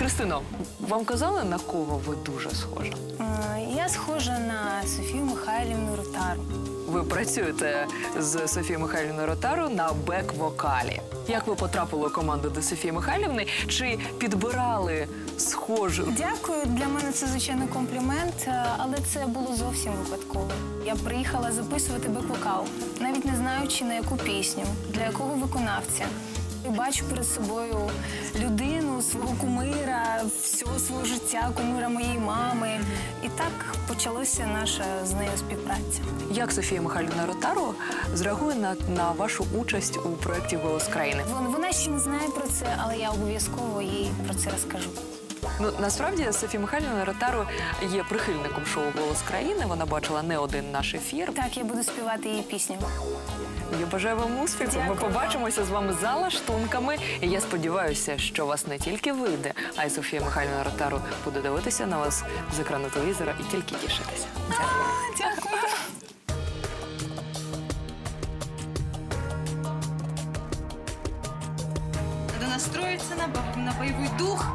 Христино, вам казали, на кого ви дуже схожа? Е, Я схожа на Софію Михайлівну Ротару. Ви працюєте з Софією Михайлівною Ротару на бек-вокалі. Як ви потрапили у команду до Софії Михайлівни? Чи підбирали схожу? Дякую, для мене це звичайно комплімент, е, але це було зовсім випадково. Я приїхала записувати бек-вокал, навіть не знаючи на яку пісню, для якого виконавця. І бачу перед собою людину, свого кумира, всього свого життя, кумира моєї мами. І так почалася наша з нею співпраця. Як Софія Михайлівна Ротару зреагує на, на вашу участь у проєкті Голос країни? Вон- Вона ще не знає про це, але я обов'язково їй про це розкажу. Ну насправді Софія Михайлівна Ротару є прихильником шоу Голос країни. Вона бачила не один наш ефір. Так, я буду співати її пісню. Я бажаю вам успіху. Ми побачимося з вами за лаштунками. І я сподіваюся, що вас не тільки вийде, а й Софія Михайлівна Ротару буде дивитися на вас з екрану телевізора і тільки тішитися. Дякую. Дякую. Надо настроиться на, на боевой дух